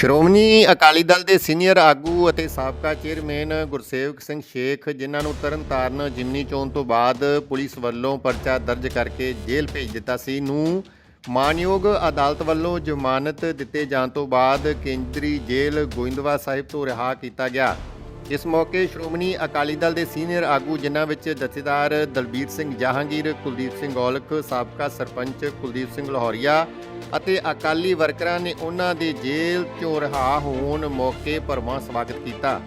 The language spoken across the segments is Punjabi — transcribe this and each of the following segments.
ਸ਼੍ਰੋਮਣੀ ਅਕਾਲੀ ਦਲ ਦੇ ਸੀਨੀਅਰ ਆਗੂ ਅਤੇ ਸਾਬਕਾ ਚੇਅਰਮੈਨ ਗੁਰਸੇਵਕ ਸਿੰਘ ਸ਼ੇਖ, ਜਿਨ੍ਹਾਂ ਨੂੰ ਤਰਨਤਾਰਨ ਜਿਮਨੀ ਚੋਣ ਤੋਂ ਬਾਅਦ ਪੁਲਿਸ ਵੱਲੋਂ ਪਰਚਾ ਦਰਜ ਕਰਕੇ ਜੇਲ੍ਹ ਭੇਜ ਦਿੱਤਾ ਸੀ ਨੂੰ ਮਾਨਯੋਗ ਅਦਾਲਤ ਵੱਲੋਂ ਜ਼ਮਾਨਤ ਦਿੱਤੇ ਜਾਣ ਤੋਂ ਬਾਅਦ ਕੇਂਦਰੀ ਜੇਲ੍ਹ ਗੋਇੰਦਵਾ ਸਾਹਿਬ ਤੋਂ ਰਿਹਾ ਕੀਤਾ ਗਿਆ। ਇਸ ਮੌਕੇ ਸ਼੍ਰੋਮਣੀ ਅਕਾਲੀ ਦਲ ਦੇ ਸੀਨੀਅਰ ਆਗੂ, ਜਿਨ੍ਹਾਂ ਵਿੱਚ ਜਥੇਦਾਰ ਦਲਬੀਰ ਸਿੰਘ ਜਹਾਂਗੀਰ, ਕੁਲਦੀਪ ਸਿੰਘ ਔਲਖ, ਸਾਬਕਾ ਸਰਪੰਚ ਕੁਲਦੀਪ ਸਿੰਘ ਲਾਹੌਰੀਆ ਅਤੇ ਅਕਾਲੀ ਵਰਕਰਾਂ ਨੇ ਉਹਨਾਂ ਦੇ ਜੇਲ੍ਹ ਚੋਂ ਰਿਹਾ ਹੋਣ ਮੌਕੇ ਭਰਵਾਂ ਸਵਾਗਤ ਕੀਤਾ।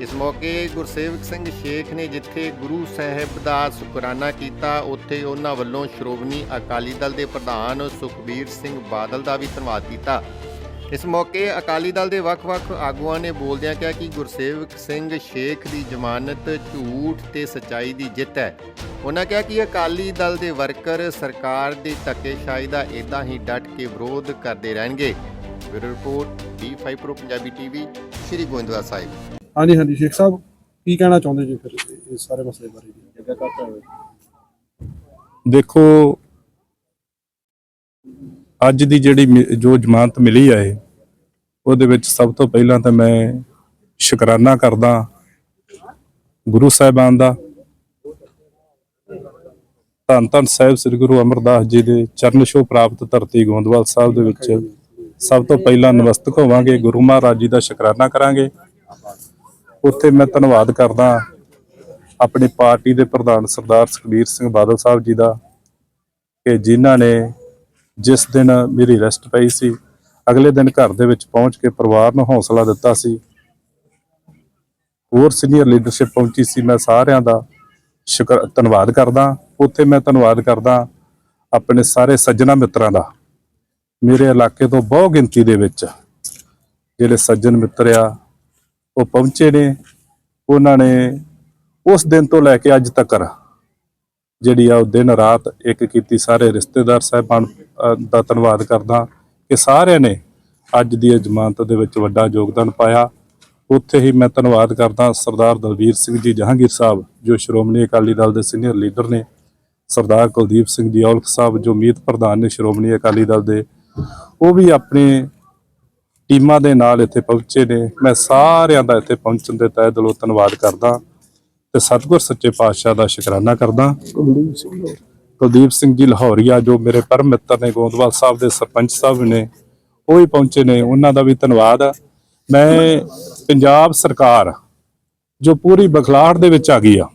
ਇਸ ਮੌਕੇ ਗੁਰਸੇਵਕ ਸਿੰਘ ਸ਼ੇਖ ਨੇ ਜਿੱਥੇ ਗੁਰੂ ਸਾਹਿਬ ਦਾ ਸ਼ੁਕਰਾਨਾ ਕੀਤਾ, ਉੱਥੇ ਉਹਨਾਂ ਵੱਲੋਂ ਸ਼੍ਰੋਮਣੀ ਅਕਾਲੀ ਦਲ ਦੇ ਪ੍ਰਧਾਨ ਸੁਖਬੀਰ ਸਿੰਘ ਬਾਦਲ ਦਾ ਵੀ ਧੰਨਵਾਦ ਕੀਤਾ। ਇਸ ਮੌਕੇ ਅਕਾਲੀ ਦਲ ਦੇ ਵੱਖ-ਵੱਖ ਆਗੂਆਂ ਨੇ ਬੋਲਦਿਆਂ ਕਿਹਾ ਕਿ ਗੁਰਸੇਵਕ ਸਿੰਘ ਸ਼ੇਖ ਦੀ ਜ਼ਮਾਨਤ ਝੂਠ ਤੇ ਸਚਾਈ ਦੀ ਜਿੱਤ ਹੈ। ਉਹਨਾਂ ਕਿਹਾ ਕਿ ਅਕਾਲੀ ਦਲ ਦੇ ਵਰਕਰ ਸਰਕਾਰ ਦੀ ਧੱਕੇਸ਼ਾਹੀ ਦਾ ਇਦਾਂ ਹੀ ਡਟ ਕੇ ਵਿਰੋਧ ਕਰਦੇ ਰਹਿਣਗੇ। Bureau report D5 pro Punjabi TV Shri Goindwal Sahib. ਹਾਂਜੀ ਹਾਂਜੀ ਸ਼ੇਖ ਸਾਹਿਬ ਕੀ ਕਹਿਣਾ ਚਾਹੁੰਦੇ ਜੀ ਫਿਰ ਇਸ ਸਾਰੇ ਮਸਲੇ ਬਾਰੇ? ਜੀ ਦੇਖੋ ਅੱਜ ਦੀ ਜਿਹੜੀ ਮਿ- ਜੋ ਜ਼ਮਾਨਤ ਮਿਲੀ ਹੈ ਇਹ, ਉਹਦੇ ਵਿੱਚ ਸਭ ਤੋਂ ਪਹਿਲਾਂ ਤਾਂ ਮੈਂ ਸ਼ੁਕਰਾਨਾ ਕਰਦਾ ਗੁਰੂ ਸਾਹਿਬਾਨ ਦਾ। ਧੰਨ ਧੰਨ ਸਾਹਿਬ ਸ੍ਰੀ ਗੁਰੂ ਅਮਰਦਾਸ ਜੀ ਦੇ ਚਰਨ ਛੋਹ ਪ੍ਰਾਪਤ ਧਰਤੀ ਗੋਂਦਵਾਲ ਸਾਹਿਬ ਦੇ ਵਿੱਚ ਸਭ ਤੋਂ ਪਹਿਲਾਂ ਨਮਸਤਕ ਹੋਵਾਂਗੇ ਗੁਰੂ ਮਹਾਰਾਜ ਜੀ ਦਾ ਸ਼ੁਕਰਾਨਾ ਕਰਾਂਗੇ। ਉੱਥੇ ਮੈਂ ਧੰਨਵਾਦ ਕਰਦਾ ਆਪਣੀ ਪਾਰਟੀ ਦੇ ਪ੍ਰਧਾਨ ਸਰਦਾਰ ਸੁਖਬੀਰ ਸਿੰਘ ਬਾਦਲ ਸਾਹਿਬ ਜੀ ਦਾ ਕਿ ਜਿਨ੍ਹਾਂ ਨੇ ਜਿਸ ਦਿਨ ਮੇਰੀ ਰੈਸਟ ਪਈ ਸੀ, ਅਗਲੇ ਦਿਨ ਘਰ ਦੇ ਵਿੱਚ ਪਹੁੰਚ ਕੇ ਪਰਿਵਾਰ ਨੂੰ ਹੌਸਲਾ ਦਿੱਤਾ ਸੀ। ਹੋਰ ਸੀਨੀਅਰ ਲੀਡਰਸ਼ਿਪ ਪਹੁੰਚੀ ਸੀ, ਮੈਂ ਸਾਰਿਆਂ ਦਾ ਸ਼ੁਕਰ, ਧੰਨਵਾਦ ਕਰਦਾ। ਉੱਥੇ ਮੈਂ ਧੰਨਵਾਦ ਕਰਦਾ ਆਪਣੇ ਸਾਰੇ ਸੱਜਣਾ ਮਿੱਤਰਾਂ ਦਾ। ਮੇਰੇ ਇਲਾਕੇ ਤੋਂ ਬਹੁ ਗਿਣਤੀ ਦੇ ਵਿੱਚ ਜਿਹੜੇ ਸੱਜਣ ਮਿੱਤਰ ਆ, ਉਹ ਪਹੁੰਚੇ ਨੇ। ਉਹਨਾਂ ਨੇ ਉਸ ਦਿਨ ਤੋਂ ਲੈ ਕੇ ਅੱਜ ਤੱਕ ਜਿਹੜੀ ਆ ਉਹ ਦਿਨ ਰਾਤ ਇੱਕ ਕੀਤੀ ਸਾਰੇ ਰਿਸ਼ਤੇਦਾਰ ਸਾਹਿਬਾਨ ਦਾ ਧੰਨਵਾਦ ਕਰਦਾ ਕਿ ਸਾਰਿਆਂ ਨੇ ਅੱਜ ਦੀ ਇਹ ਜ਼ਮਾਨਤ ਦੇ ਵਿੱਚ ਵੱਡਾ ਯੋਗਦਾਨ ਪਾਇਆ। ਉੱਥੇ ਹੀ ਮੈਂ ਧੰਨਵਾਦ ਕਰਦਾ ਸਰਦਾਰ ਦਲਬੀਰ ਸਿੰਘ ਜੀ, ਜਹਾਂਗੀਰ ਸਾਹਿਬ, ਜੋ ਸ਼੍ਰੋਮਣੀ ਅਕਾਲੀ ਦਲ ਦੇ ਸੀਨੀਅਰ ਲੀਡਰ ਨੇ, ਸਰਦਾਰ ਕੁਲਦੀਪ ਸਿੰਘ ਜੀ, ਔਲਖ ਸਾਹਿਬ, ਜੋ ਮੀਤ ਪ੍ਰਧਾਨ ਨੇ ਸ਼੍ਰੋਮਣੀ ਅਕਾਲੀ ਦਲ ਦੇ, ਉਹ ਵੀ ਆਪਣੇ ਟੀਮਾਂ ਦੇ ਨਾਲ ਇੱਥੇ ਪਹੁੰਚੇ ਨੇ। ਮੈਂ ਸਾਰਿਆਂ ਦਾ ਇੱਥੇ ਪਹੁੰਚਣ ਦੇ ਤਹਿ ਦਿਲੋਂ ਧੰਨਵਾਦ ਕਰਦਾ। ਤੇ ਸਤਿਗੁਰ ਸੱਚੇ ਪਾਤਸ਼ਾਹ ਦਾ ਸ਼ੁਕਰਾਨਾ ਕਰਦਾ। ਕੁਲਦੀਪ ਸਿੰਘ ਜੀ ਲਾਹੌਰੀਆ ਜੋ ਮੇਰੇ ਪਰਮ ਮਿੱਤਰ ਨੇ, ਗੋਂਦਵਾਲ ਸਾਹਿਬ ਦੇ ਸਰਪੰਚ ਸਾਹਿਬ ਨੇ, ਉਹ ਵੀ ਪਹੁੰਚੇ ਨੇ, ਉਹਨਾਂ ਦਾ ਵੀ ਧੰਨਵਾਦ। ਮੈਂ ਪੰਜਾਬ ਸਰਕਾਰ, ਜੋ ਪੂਰੀ ਬਖਲਾੜ ਦੇ ਵਿੱਚ ਆ ਗਈ ਆ,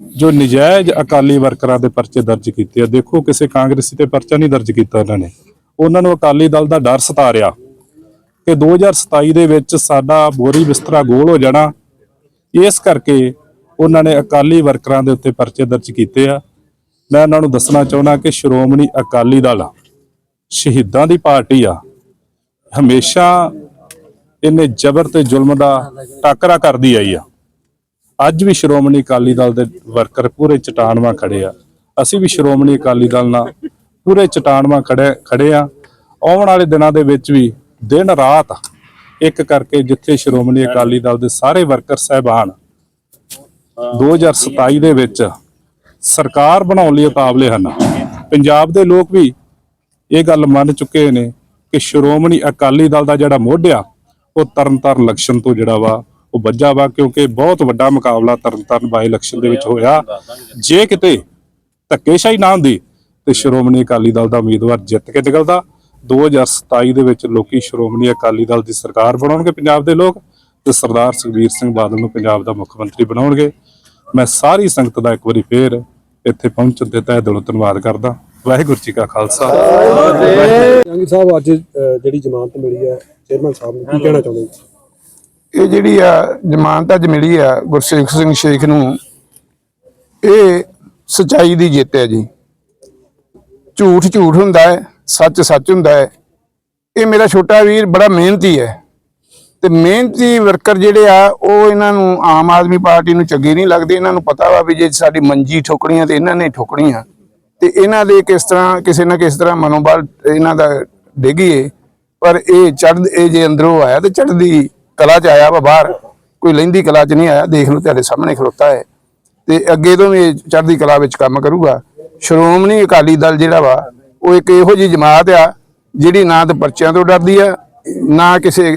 ਜੋ ਨਜਾਇਜ਼ ਅਕਾਲੀ ਵਰਕਰਾਂ ਦੇ ਪਰਚੇ ਦਰਜ ਕੀਤੇ ਆ, ਦੇਖੋ ਕਿਸੇ ਕਾਂਗਰਸੀ ਤੇ ਪਰਚਾ ਨਹੀਂ ਦਰਜ ਕੀਤਾ ਉਹਨਾਂ ਨੇ। ਉਹਨਾਂ ਨੂੰ ਅਕਾਲੀ ਦਲ ਦਾ ਡਰ ਸਤਾ ਰਿਹਾ ਕਿ 2027 ਦੇ ਵਿੱਚ ਸਾਡਾ ਬੋਰੀ ਬਿਸਤਰਾ ਗੋਲ ਹੋ ਜਾਣਾ। ਇਸ ਕਰਕੇ ਉਹਨਾਂ ਨੇ ਅਕਾਲੀ ਵਰਕਰਾਂ ਦੇ ਉੱਤੇ ਪਰਚੇ ਦਰਜ ਕੀਤੇ ਆ। ਮੈਂ ਉਹਨਾਂ ਨੂੰ ਦੱਸਣਾ ਚਾਹੁੰਦਾ ਕਿ ਸ਼੍ਰੋਮਣੀ ਅਕਾਲੀ ਦਲ ਸ਼ਹੀਦਾਂ ਦੀ ਪਾਰਟੀ ਆ। ਹਮੇਸ਼ਾ ਇਹਨੇ ਜ਼ਬਰ ਤੇ ਜ਼ੁਲਮ ਦਾ ਟਾਕਰਾ ਕਰਦੀ ਆਈ ਆ। ਅੱਜ ਵੀ ਸ਼੍ਰੋਮਣੀ ਅਕਾਲੀ ਦਲ ਦੇ ਵਰਕਰ ਪੂਰੇ ਚਟਾਨਵਾ ਖੜੇ ਆ। ਅਸੀਂ ਵੀ ਸ਼੍ਰੋਮਣੀ ਅਕਾਲੀ ਦਲ ਨਾਲ ਪੂਰੇ ਚਟਾਨਵਾ ਖੜੇ ਖੜੇ ਆ। ਆਉਣ ਵਾਲੇ ਦਿਨਾਂ ਦੇ ਵਿੱਚ ਵੀ ਦਿਨ ਰਾਤ ਇੱਕ ਕਰਕੇ ਜਿੱਥੇ ਸ਼੍ਰੋਮਣੀ ਅਕਾਲੀ ਦਲ ਦੇ ਸਾਰੇ ਵਰਕਰ ਸਹਿਬਾਨ 2027 ਦੇ ਵਿੱਚ ਸਰਕਾਰ ਬਣਾਉਣ ਲਈ ਉਤਾਵਲੇ ਹਨ। ਪੰਜਾਬ ਦੇ ਲੋਕ ਵੀ ਇਹ ਗੱਲ ਮੰਨ ਚੁੱਕੇ ਨੇ ਕਿ ਸ਼੍ਰੋਮਣੀ ਅਕਾਲੀ ਦਲ ਦਾ ਜਿਹੜਾ ਮੋਢਿਆ ਉਹ ਤਰਨਤਾਰਨ ਇਲੈਕਸ਼ਨ ਤੋਂ ਜਿਹੜਾ ਵਾ ਉਹ ਵੱਜਾ ਵਾ ਕਿਉਂਕਿ ਬਹੁਤ ਵੱਡਾ ਮੁਕਾਬਲਾ ਤਰਨਤਾਰਨ ਬਾਈ ਇਲੈਕਸ਼ਨ ਦੇ ਵਿੱਚ ਹੋਇਆ। ਜੇ ਕਿਤੇ ਧੱਕੇਸ਼ਾਹੀ ਨਾ ਹੁੰਦੀ ਤੇ ਸ਼੍ਰੋਮਣੀ ਅਕਾਲੀ ਦਲ ਦਾ ਉਮੀਦਵਾਰ ਜਿੱਤ ਕੇ ਨਿਕਲਦਾ। 2027 ਦੇ ਵਿੱਚ ਲੋਕੀ ਸ਼੍ਰੋਮਣੀ ਅਕਾਲੀ ਦਲ ਦੀ ਸਰਕਾਰ ਬਣਾਉਣਗੇ ਪੰਜਾਬ ਦੇ ਲੋਕ। ਤੇ ਸਰਦਾਰ ਸੁਖਬੀਰ ਸਿੰਘ ਬਾਦਲ ਨੂੰ ਪੰਜਾਬ ਦਾ ਮੁੱਖ ਮੰਤਰੀ ਬਣਾਉਣਗੇ। ਮੈਂ ਸਾਰੀ ਸੰਗਤ ਦਾ ਇੱਕ ਵਾਰੀ ਫੇਰ ਇੱਥੇ ਪਹੁੰਚਣ ਤੇ ਤਹਿ ਦਿਲੋਂ ਧੰਨਵਾਦ ਕਰਦਾ। ਵਾਹਿਗੁਰੂ ਜੀ ਕਾ ਖਾਲਸਾ। ਜੰਗੀ ਸਾਹਿਬ ਅੱਜ ਜਿਹੜੀ ਜ਼ਮਾਨਤ ਮਿਲੀ ਹੈ ਚੇਅਰਮੈਨ ਸਾਹਿਬ ਨੂੰ ਕੀ ਕਹਿਣਾ ਚਾਹੁੰਦੇ ਇਹ ਜਿਹੜੀ ਆ ਜ਼ਮਾਨਤ ਅੱਜ ਮਿਲੀ ਆ ਗੁਰਸੇਖ ਸਿੰਘ ਸ਼ੇਖ ਨੂੰ ਇਹ ਸਚਾਈ ਦੀ ਜਿੱਤ ਹੈ ਜੀ। ਝੂਠ ਝੂਠ ਹੁੰਦਾ ਹੈ ਸੱਚ ਸੱਚ ਹੁੰਦਾ ਹੈ। ਇਹ ਮੇਰਾ ਛੋਟਾ ਵੀਰ ਬੜਾ ਮਿਹਨਤੀ ਹੈ। ਤੇ ਮਿਹਨਤੀ ਵਰਕਰ ਜਿਹੜੇ ਆ, ਉਹ ਇਹਨਾਂ ਨੂੰ ਆਮ ਆਦਮੀ ਪਾਰਟੀ ਨੂੰ ਚੰਗੇ ਨਹੀਂ ਲੱਗਦੇ। ਇਹਨਾਂ ਨੂੰ ਪਤਾ ਵਾ ਵੀ ਜੇ ਸਾਡੀ ਮੰਜੀ ਠੋਕਣੀਆਂ ਤੇ ਇਹਨਾਂ ਨੇ ਠੋਕਣੀਆਂ। ਤੇ ਇਹਨਾਂ ਦੇ ਕਿਸ ਤਰ੍ਹਾਂ, ਕਿਸੇ ਨਾ ਕਿਸ ਤਰ੍ਹਾਂ ਮਨੋਬਲ ਇਹਨਾਂ ਦਾ ਡਿੱਗੀਏ ਪਰ ਇਹ ਚੜ੍ਹ ਇਹ ਜੇ ਅੰਦਰੋਂ ਆਇਆ ਤੇ ਚੜ੍ਹਦੀ ਕਲਾ ਚ ਆਇਆ ਵਾ ਬਾਹਰ। ਕੋਈ ਲਹਿੰਦੀ ਕਲਾ ਚ ਨਹੀਂ ਆਇਆ, ਦੇਖ ਲਓ ਤੁਹਾਡੇ ਸਾਹਮਣੇ ਖਲੋਤਾ ਹੈ। ਤੇ ਅੱਗੇ ਤੋਂ ਵੀ ਇਹ ਚੜ੍ਹਦੀ ਕਲਾ ਵਿੱਚ ਕੰਮ ਕਰੂਗਾ। ਸ਼੍ਰੋਮਣੀ ਅਕਾਲੀ ਦਲ ਜਿਹੜਾ ਵਾ, ਉਹ ਇੱਕ ਇਹੋ ਜਿਹੀ ਜਮਾਤ ਆ, ਜਿਹੜੀ ਨਾ ਤਾਂ ਪਰਚਿਆਂ ਤੋਂ ਡਰਦੀ ਆ, ਨਾ ਕਿਸੇ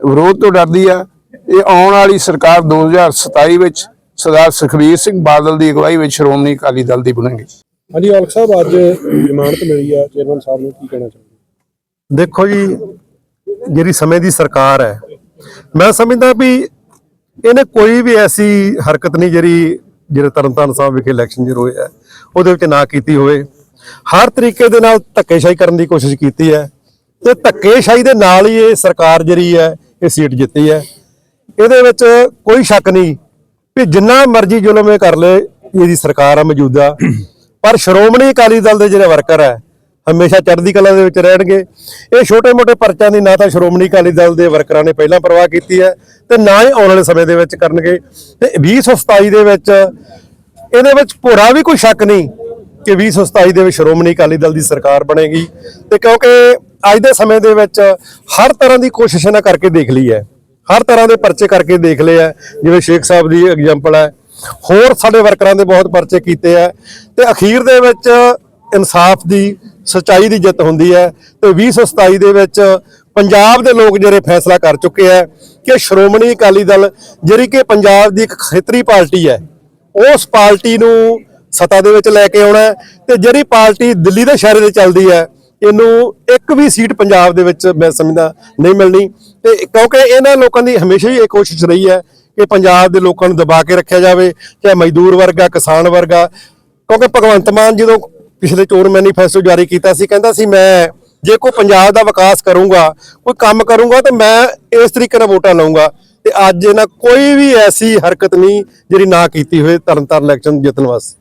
ਵਿਰੋਧ ਤੋਂ ਡਰਦੀ ਆ। ਇਹ ਆਉਣ ਵਾਲੀ ਸਰਕਾਰ 2027 ਵਿੱਚ ਸਰਦਾਰ ਸੁਖਬੀਰ ਸਿੰਘ ਬਾਦਲ ਦੀ ਅਗਵਾਈ ਵਿੱਚ ਸ਼੍ਰੋਮਣੀ ਅਕਾਲੀ ਦਲ ਦੀ ਬਣੇਗੀ। ਹਾਂਜੀ ਔਲਖ ਸਾਹਿਬ ਅੱਜ ਜ਼ਮਾਨਤ ਮਿਲੀ ਹੈ ਚੇਅਰਮੈਨ ਸਾਹਿਬ ਨੂੰ ਕੀ ਕਹਿਣਾ ਚਾਹੁੰਦੇ ਦੇਖੋ ਜੀ ਜਿਹੜੀ ਸਮੇਂ ਦੀ ਸਰਕਾਰ ਹੈ ਮੈਂ ਸਮਝਦਾ ਵੀ ਇਹਨੇ ਕੋਈ ਵੀ ਐਸੀ ਹਰਕਤ ਨਹੀਂ ਜਿਹੜੀ ਜਿਹੜੇ ਤਰਨਤਾਰਨ ਸਾਹਿਬ ਵਿਖੇ ਇਲੈਕਸ਼ਨ ਜਿਹੜਾ ਹੋਇਆ ਉਹਦੇ ਵਿੱਚ ਨਾ ਕੀਤੀ ਹੋਵੇ। ਹਰ ਤਰੀਕੇ ਦੇ ਨਾਲ ਧੱਕੇਸ਼ਾਹੀ ਕਰਨ ਦੀ ਕੋਸ਼ਿਸ਼ ਕੀਤੀ ਹੈ। ਤੇ ਧੱਕੇਸ਼ਾਹੀ ਦੇ ਨਾਲ ਹੀ ਇਹ ਸਰਕਾਰ ਜਿਹੜੀ ਹੈ ਇਹ ਸੀਟ ਜਿੱਤੀ ਹੈ। ਇਹਦੇ ਵਿੱਚ ਕੋਈ ਸ਼ੱਕ ਨਹੀਂ ਵੀ ਜਿੰਨਾ ਮਰਜ਼ੀ ਜ਼ੁਲਮ ਇਹ ਕਰ ਲੇ, ਇਹਦੀ ਸਰਕਾਰ ਆ ਮੌਜੂਦਾ। ਪਰ ਸ਼੍ਰੋਮਣੀ ਅਕਾਲੀ ਦਲ ਦੇ ਜਿਹੜੇ ਵਰਕਰ ਹੈ, ਹਮੇਸ਼ਾ ਚੜ੍ਹਦੀ ਕਲਾ ਦੇ ਵਿੱਚ ਰਹਿਣਗੇ। ਇਹ ਛੋਟੇ-ਮੋਟੇ ਪਰਚਿਆਂ ਦੀ ਨਾ ਤਾਂ ਸ਼੍ਰੋਮਣੀ ਅਕਾਲੀ ਦਲ ਦੇ ਵਰਕਰਾਂ ਨੇ ਪਹਿਲਾਂ ਪਰਵਾਹ ਕੀਤੀ ਹੈ ਤੇ ਨਾ ਹੀ ਆਉਣ ਵਾਲੇ ਸਮੇਂ ਦੇ ਵਿੱਚ ਕਰਨਗੇ। ਤੇ 2027 ਦੇ ਵਿੱਚ ਇਹਦੇ ਵਿੱਚ ਭੋਰਾ ਵੀ ਕੋਈ ਸ਼ੱਕ ਨਹੀਂ ਕਿ 2027 ਦੇ ਵਿੱਚ ਸ਼੍ਰੋਮਣੀ ਅਕਾਲੀ ਦਲ ਦੀ ਸਰਕਾਰ ਬਣੇਗੀ ਤੇ ਕਿਉਂਕਿ ਅੱਜ ਦੇ ਸਮੇਂ ਦੇ ਵਿੱਚ ਹਰ ਤਰ੍ਹਾਂ ਦੀ ਕੋਸ਼ਿਸ਼ ਇਹਨਾਂ ਕਰਕੇ ਦੇਖ ਲਈ ਹੈ। ਹਰ ਤਰ੍ਹਾਂ ਦੇ ਪਰਚੇ ਕਰਕੇ ਦੇਖ ਲਏ ਆ ਜਿਵੇਂ ਸ਼ੇਖ ਸਾਹਿਬ ਦੀ ਐਗਜ਼ਾਮਪਲ ਹੈ। ਹੋਰ ਸਾਡੇ ਵਰਕਰਾਂ ਦੇ ਬਹੁਤ ਪਰਚੇ ਕੀਤੇ ਆ ਤੇ ਅਖੀਰ ਦੇ ਵਿੱਚ ਇਨਸਾਫ ਦੀ, ਸਚਾਈ ਦੀ ਜਿੱਤ ਹੁੰਦੀ ਹੈ। ਤੇ 2027 ਦੇ ਵਿੱਚ ਪੰਜਾਬ ਦੇ ਲੋਕ ਜਿਹੜੇ ਫੈਸਲਾ ਕਰ ਚੁੱਕੇ ਆ ਕਿ ਸ਼੍ਰੋਮਣੀ ਅਕਾਲੀ ਦਲ, ਜਿਹੜੀ ਕਿ ਪੰਜਾਬ ਦੀ ਇੱਕ ਖੇਤਰੀ ਪਾਰਟੀ ਹੈ, ਉਸ ਪਾਰਟੀ ਨੂੰ ਸੱਤਾ ਦੇ ਵਿੱਚ ਲੈ ਕੇ ਆਉਣਾ ਹੈ। ਤੇ ਜਿਹੜੀ ਪਾਰਟੀ ਦਿੱਲੀ ਦੇ ਸ਼ਹਿਰ 'ਤੇ ਚੱਲਦੀ ਹੈ, ਇਹਨੂੰ ਇੱਕ ਵੀ ਸੀਟ ਪੰਜਾਬ ਦੇ ਵਿੱਚ ਮੈਂ ਸਮਝਦਾ ਨਹੀਂ ਮਿਲਣੀ। ਤੇ ਕਿਉਂਕਿ ਇਹਨਾਂ ਲੋਕਾਂ ਦੀ ਹਮੇਸ਼ਾ ਹੀ ਇਹ ਕੋਸ਼ਿਸ਼ ਰਹੀ ਹੈ ਕਿ ਪੰਜਾਬ ਦੇ ਲੋਕਾਂ ਨੂੰ ਦਬਾ ਕੇ ਰੱਖਿਆ ਜਾਵੇ, ਚਾਹੇ ਮਜ਼ਦੂਰ ਵਰਗਾ ਕਿਸਾਨ ਵਰਗਾ ਕਿਉਂਕਿ ਭਗਵੰਤ ਮਾਨ ਜਦੋਂ ਪਿਛਲੇ ਚੋਣ ਮੈਨੀਫੈਸਟੋ ਜਾਰੀ ਕੀਤਾ ਸੀ, ਕਹਿੰਦਾ ਸੀ, ਮੈਂ ਜੇ ਕੋਈ ਪੰਜਾਬ ਦਾ ਵਿਕਾਸ ਕਰੂੰਗਾ, ਕੋਈ ਕੰਮ ਕਰੂੰਗਾ, ਤੇ ਮੈਂ ਇਸ ਤਰੀਕੇ ਨਾਲ ਵੋਟਾਂ ਲਵਾਂਗਾ ਤੇ ਅੱਜ ਇਹਨਾਂ ਕੋਈ ਵੀ ਐਸੀ ਹਰਕਤ ਨਹੀਂ ਜਿਹੜੀ ਨਾ ਕੀਤੀ ਹੋਏ ਤਰਨਤਾਰਨ ਇਲੈਕਸ਼ਨ ਜਿੱਤਣ ਵਾਸਤੇ।